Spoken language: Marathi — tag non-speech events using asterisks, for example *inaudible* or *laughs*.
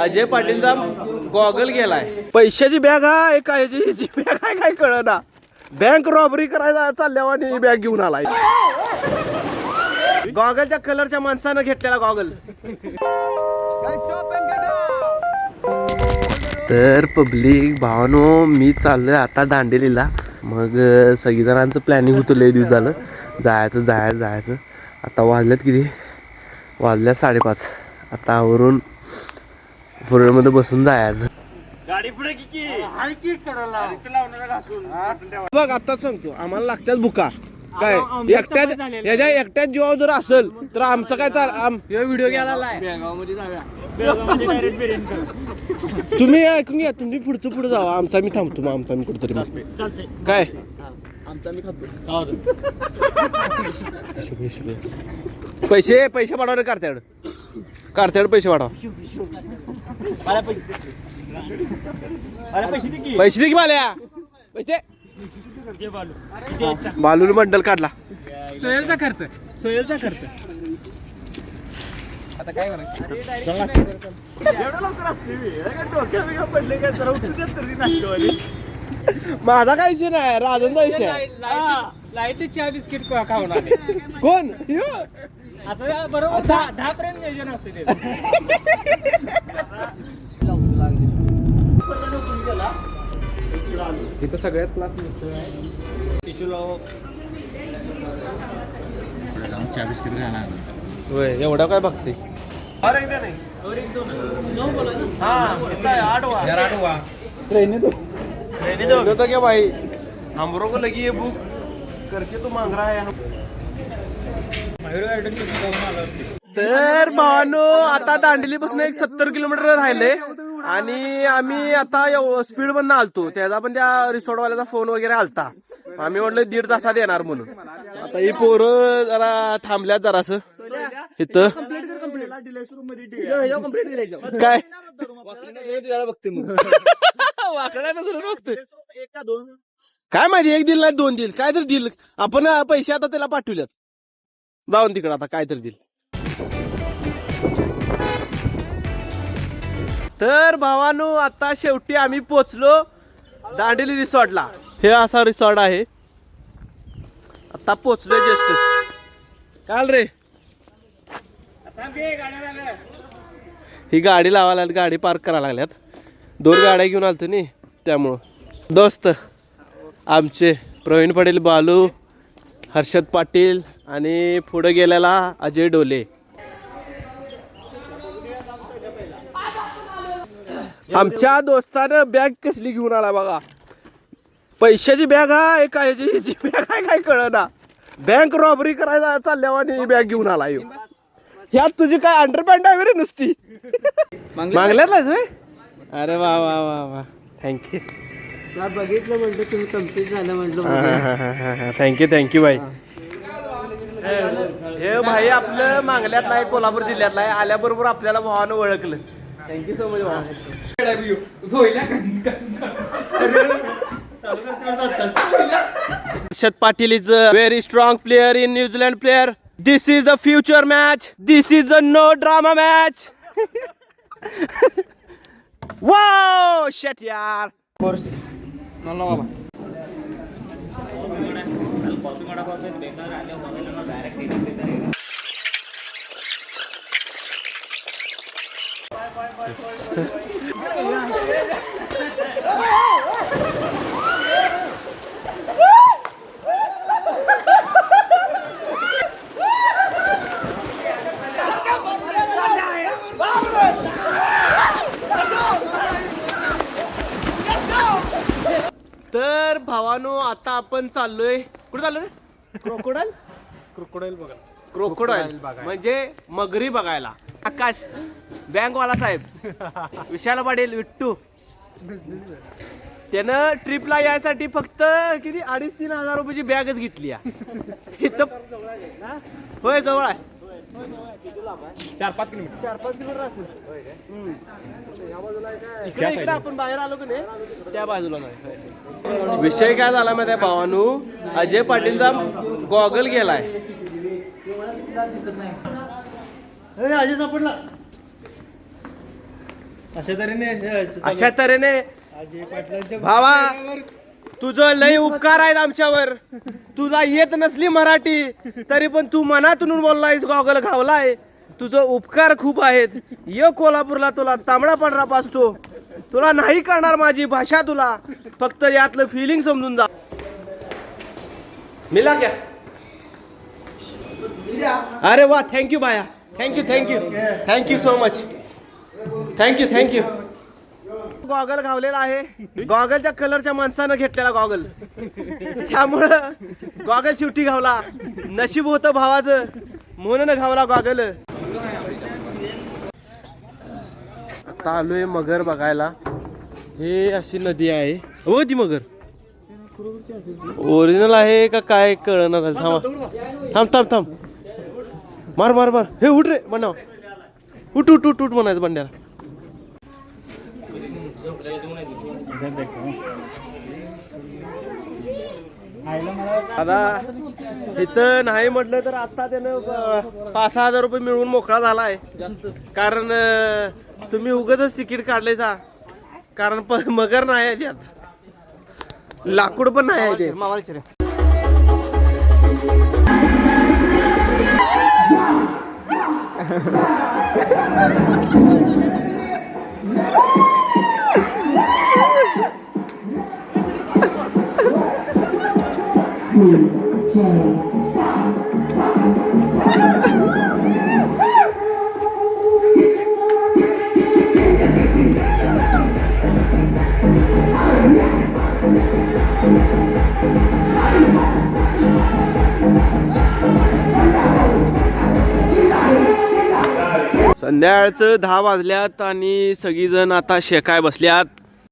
अजय पाटीलचा गॉगल गेलाय. पैशाची बॅग हा एक आहे याची बॅग आहे काय कळ ना बँक रॉबरी करायला चालल्यावर आणि बॅग घेऊन आलाय. गॉगलच्या कलरच्या माणसानं घेतलेला गॉगल. तर पब्लिक भावानो मी चाललोय आता दांडेलीला. मग सगळीजणांचं प्लॅनिंग होतं लय दिवस झालं. जायचं जायचं जायचं. आता वाजल्यात किती? वाजल्या साडेपाच. आता आवरून फोरमध्ये बसून जायचं. बघ आता सांगतो आम्हाला लागतात बुका काय? एकट्यात याच्या एकट्यात जीवावर जर असेल तर आमचं काय चाल आम व्हिडिओ तुम्ही ऐकून घ्या तुम्ही पुढचं पुढे जावा. आमचा मी थांबतो मग आमचा मी कुठतरी. काय? हिशोब, हिशोब. पैसे पैसे पाठवा रे कारत्याड. कारत्याड पैसे पाठवा पैसे दे की. माल्या पैसे बालून बंडल काढला. सोयलचा खर्च सोयलचा खर्च. माझा काय विषय नाही राजनचा विषय आहे. लाइट चहा बिस्किट खाऊन आले. कोण? ह्यो? आता बरोबर दहा दहा पर्यंत नियोजन असते ते तिथं सगळ्यात क्लास होय एवढा काय बघते? अरे एकदा नाही. हा इथं आहे, आठवा. रहने दो. क्या भाई? हमरो को लगी है बुक करके तो मांग रहा है हम तर भावानो आता दांडेली पासून एक सत्तर किलोमीटर राहिले आणि आम्ही आता स्पीड मधनं आलतो. त्याचा पण त्या रिसॉर्ट वाल्याचा फोन वगैरे आलता. आम्ही म्हटलं दीड तासात येणार म्हणून. आता ही पोरं जरा थांबल्यात जरासं. इथं. काय? बघते काय माहिती एक दिल नाही दोन दिल. काय तर दिल. आपण पैसे आता त्याला पाठवल्यात. जाऊन तिकडे आता काय तर दिल. तर भावानो आता शेवटी आम्ही पोचलो दांडेली रिसॉर्टला. हे असा रिसॉर्ट आहे. आता पोचलो जस्ट. काल रे. ही गाडी लावायला लागली, गाडी पार्क करायला लागल्यात. दोन गाड्या घेऊन आलतो नी त्यामुळं. दोस्त आमचे प्रवीण पटेल बालू हर्षद पाटील आणि पुढे गेलेला अजय डोले. आमच्या दोस्तानं बॅग कसली घेऊन आला बघा. पैशाची बॅग हा एक आहे याची बॅग आहे काय कळ ना बँक रॉबरी करायला चालल्यावर आणि बॅग घेऊन आला ह्यो. ह्यात तुझी काय अंडरपॅन्ट आहे रे नुसती? *laughs* मागल्यातलाच होय? अरे वा वा वा वा. थँक्यू थँक्यू थँक्यू भाई हे भाई आपलं मांगल्यात आहे कोल्हापूर जिल्ह्यात आहे. आल्याबरोबर आपल्याला भावानं ओळखलं. Thank you so much Patil is a very strong player in New Zealand player this is a future match this is a no drama match वा शेट यार कोर्स wow! Shit यार. तर भावानो आता आपण चाललोय. कुठे चाललोय क्रोकोडाईल? क्रोकोडाईल बघा. क्रोकोडाईल. म्हणजे मगरी बघायला. आकाश बँकवाला साहेब विशाल पाटील विट्टू. त्यानं ट्रिपला यायसाठी फक्त किती? अडीच तीन हजार रुपयाची बॅगच घेतली आहे. इथं? होय जवळ आहे. चार पाच किलोमीटर चार पाच किलोमीटर असेल हम्म. इकडे इकडे आपण बाहेर आलो की नाही त्या बाजूला नाही. विषय काय झाला माहिती आहे भावानू? अजय पाटीलचा गॉगल गेलाय. अजय सापडला. अशा तऱ्हेने अशा तऱ्हेने. अजय पाटलांच्या भावा तुझं लय उपकार आहेत आमच्यावर. तुला येत नसली मराठी तरी पण तू मनातून बोललायस गॉगल घावलाय. तुझं उपकार खूप आहेत. ये कोल्हापूरला तुला तांबडा पांढरा पाचतो तुला नाही करणार माझी भाषा तुला. फक्त यातलं फिलिंग समजून जा. मिला क्या? अरे वा थँक्यू बाया. Thank you thank you thank you so much thank you thank you goggle घावलेला आहे. गॉगलच्या कलरच्या माणसानं घेतलेला गॉगल. त्यामुळं गॉगल शेवटी घावला. नशीब होतं भावाचं. म्हणून घावला गॉगल. आता आलोय मगर बघायला. हे अशी नदी आहे. हो ती मगर. ओरिजिनल आहे का काय कळणार झालं? थांबा. थांब थांब थांब. मार मार मार. हे उठ रे म्हणा उठ उठ उठ उठ म्हणायचं बंड्याला. दादा इथं नाही म्हटलं तर आता त्यानं पाच सहा हजार रुपये मिळवून मोकळा झालाय. कारण तुम्ही उगच तिकीट काढलेचा कारण प- मगर नाही आहे त्यात. लाकूड पण नाही आहे ते. संध्याकाळचं दहा वाजल्यात आणि सगळीजण आता शेकाय बसल्यात.